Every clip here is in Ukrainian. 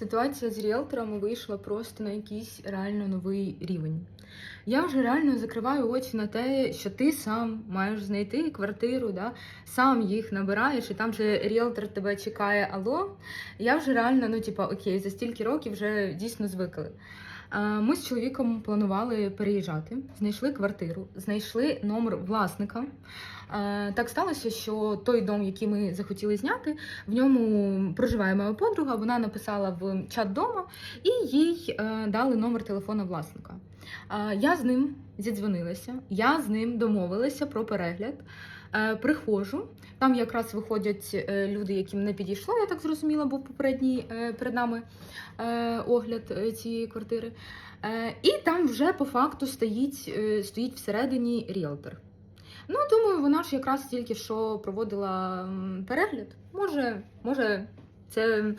Ситуація з ріелторами вийшла просто на якийсь реально новий рівень. Я вже реально закриваю очі на те, що ти сам маєш знайти квартиру, да? сам їх набираєш, і там же ріелтор тебе чекає алло. Я вже реально, ну типа, окей, за стільки років вже дійсно звикли. Е, Ми з чоловіком планували переїжджати, знайшли квартиру, знайшли номер власника. Е, Так сталося, що той дом, який ми захотіли зняти, в ньому проживає моя подруга. Вона написала в чат дома і їй е, дали номер телефона власника. Я з ним зідзвонилася, я з ним домовилася про перегляд. Е, Приходжу, там якраз виходять е, люди, яким не підійшло, я так зрозуміла, був попередній е, перед нами огляд цієї квартири. І там вже по факту стоїть, стоїть всередині ріелтор. Ну, думаю, вона ж якраз тільки що проводила перегляд. Може, може, це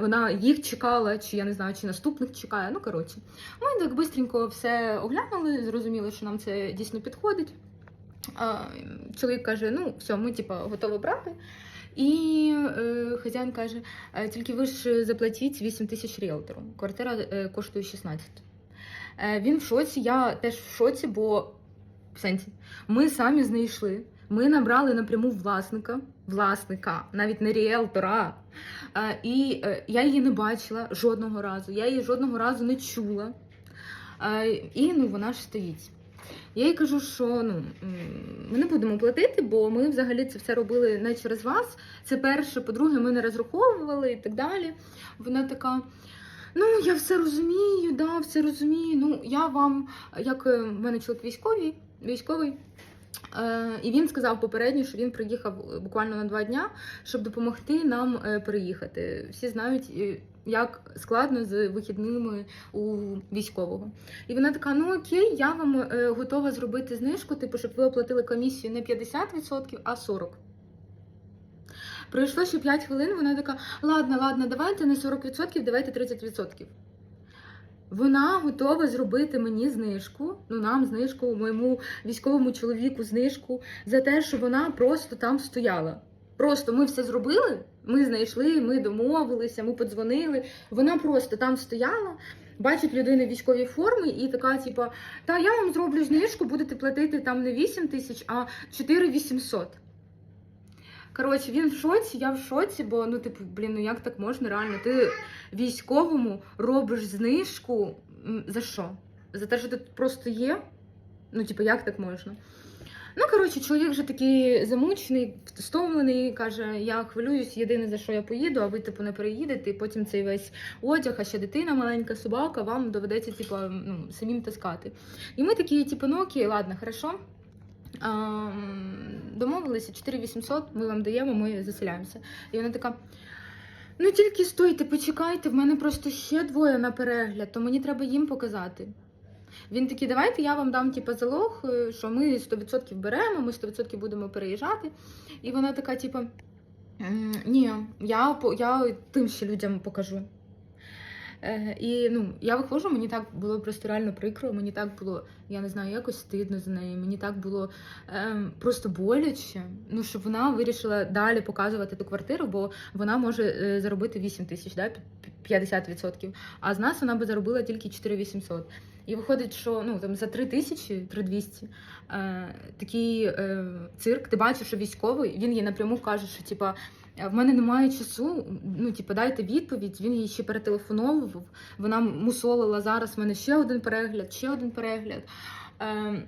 вона їх чекала, чи я не знаю, чи наступних чекає. Ну, коротше. Ми так швидко все оглянули, зрозуміли, що нам це дійсно підходить. Чоловік каже: ну, все, ми типа готові брати. І е, хазяїн каже: «Е, тільки ви ж заплатіть 8 тисяч ріелтору. Квартира е, коштує 16. Е, він в шоці, я теж в шоці, бо в сенсі, ми самі знайшли. Ми набрали напряму власника, власника, навіть не ріелтора. Е, і е, я її не бачила жодного разу. Я її жодного разу не чула. Е, і ну, вона ж стоїть. Я їй кажу, що ну, ми не будемо платити, бо ми взагалі це все робили не через вас. Це перше, по-друге, ми не розраховували і так далі. Вона така. Ну, я все розумію, да, все розумію. Ну, я вам, як е, в мене чоловік військовий, військовий, і він сказав попередньо, що він приїхав е, буквально на два дня, щоб допомогти нам е, переїхати. Всі знають, е, як складно з вихідними у військового. І вона така: ну окей, я вам е, готова зробити знижку, типу, щоб ви оплатили комісію не 50%, а 40%. Пройшло ще 5 хвилин, вона така: ладно, ладно, давайте не 40%, давайте 30%. Вона готова зробити мені знижку, ну нам знижку, моєму військовому чоловіку знижку за те, що вона просто там стояла. Просто ми все зробили, ми знайшли, ми домовилися, ми подзвонили. Вона просто там стояла, бачить людину військовій формі і така, типа, та я вам зроблю знижку, будете платити там не 8 тисяч, а 4 800. Коротше, він в шоці, я в шоці, бо ну, типу, блін, ну як так можна? Реально, ти військовому робиш знижку за що? За те, що ти тут просто є? Ну, типу, як так можна? Ну, коротше, чоловік вже такий замучений, стомлений, каже: я хвилююсь, єдине за що я поїду, а ви типу не переїдете, і потім цей весь одяг, а ще дитина, маленька собака, вам доведеться, типу, ну, самим таскати. І ми такі, типу, ну окей, ладно, хорошо. Домовилися 4800, ми вам даємо, ми заселяємося. І вона така. Ну тільки стойте, почекайте, в мене просто ще двоє на перегляд, то мені треба їм показати. Він такий, давайте я вам дам типу, залог, е, що ми 100% беремо, ми 100% будемо переїжджати. І вона така, типу, ні, я, я тим ще людям покажу. І ну, я виходжу, мені так було просто реально прикро, мені так було, я не знаю, якось стидно за нею, мені так було ем, просто боляче, ну, щоб вона вирішила далі показувати ту квартиру, бо вона може е, заробити 8 тисяч, да, 50%, а з нас вона би заробила тільки 4800. І виходить, що ну, там, за 3 тисячі, 3200, е, такий е, цирк, ти бачиш, що військовий, він їй напряму каже, що типа. «Е, В мене немає часу. Ну, типу, дайте відповідь. Він її ще перетелефоновував. Вона мусолила зараз. в мене ще один перегляд, ще один перегляд. Ем,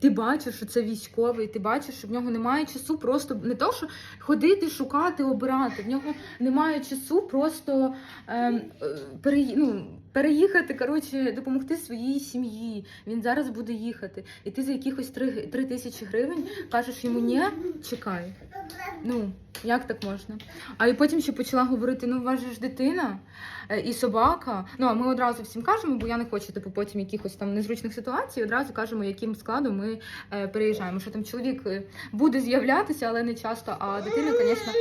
ти бачиш, що це військовий, ти бачиш, що в нього немає часу просто не то, що ходити, шукати, обирати. В нього немає часу просто ем, е, пере, ну, переїхати, коротше, допомогти своїй сім'ї. Він зараз буде їхати. І ти за якихось 3, 3 тисячі гривень кажеш йому ні, чекай. Ну, як так можна? А і потім ще почала говорити: ну, ж дитина е, і собака. Ну, а ми одразу всім кажемо, бо я не хочу, типу, потім якихось там незручних ситуацій, одразу кажемо, яким складом ми е, переїжджаємо. Що там чоловік е, буде з'являтися, але не часто, а дитина, звісно,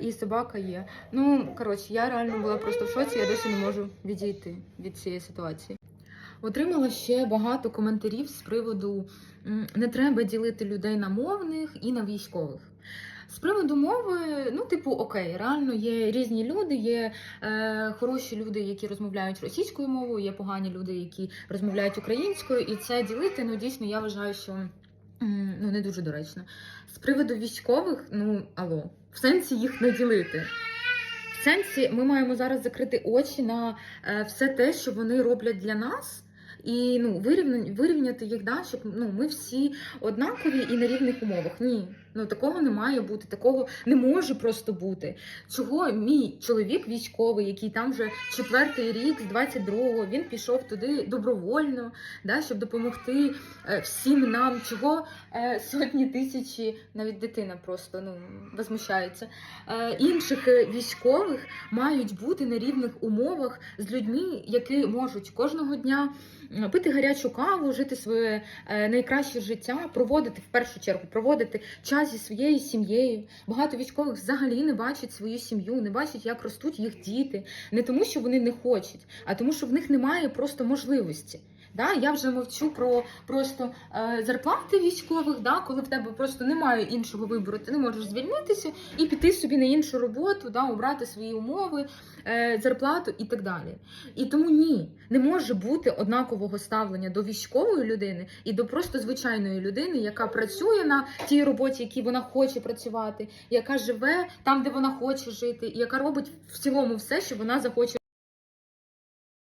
і собака є. Ну, коротше, я реально була просто в шоці, я досі не можу відійти від цієї ситуації. Отримала ще багато коментарів з приводу не треба ділити людей на мовних і на військових. З приводу мови, ну, типу, окей, реально є різні люди, є е, хороші люди, які розмовляють російською мовою, є погані люди, які розмовляють українською, і це ділити, ну дійсно, я вважаю, що ну, не дуже доречно. З приводу військових, ну алло, в сенсі їх не ділити. Сенсі ми маємо зараз закрити очі на е, все те, що вони роблять для нас. І ну вирівняти їх, да, щоб ну ми всі однакові і на рівних умовах. Ні, ну такого не має бути, такого не може просто бути. Чого мій чоловік військовий, який там вже четвертий рік з 22-го, він пішов туди добровольно, да, щоб допомогти е, всім нам. Чого е, сотні тисячі, навіть дитина просто ну возмущається. Е, інших військових мають бути на рівних умовах з людьми, які можуть кожного дня пити гарячу каву, жити своє найкраще життя, проводити в першу чергу, проводити час зі своєю сім'єю. Багато військових взагалі не бачать свою сім'ю, не бачать, як ростуть їх діти. Не тому, що вони не хочуть, а тому, що в них немає просто можливості. Да, я вже мовчу про просто е, зарплати військових, да, коли в тебе просто немає іншого вибору, ти не можеш звільнитися і піти собі на іншу роботу, да, обрати свої умови, е, зарплату і так далі. І тому ні, не може бути однакового ставлення до військової людини і до просто звичайної людини, яка працює на тій роботі, якій вона хоче працювати, яка живе там, де вона хоче жити, яка робить в цілому все, що вона захоче.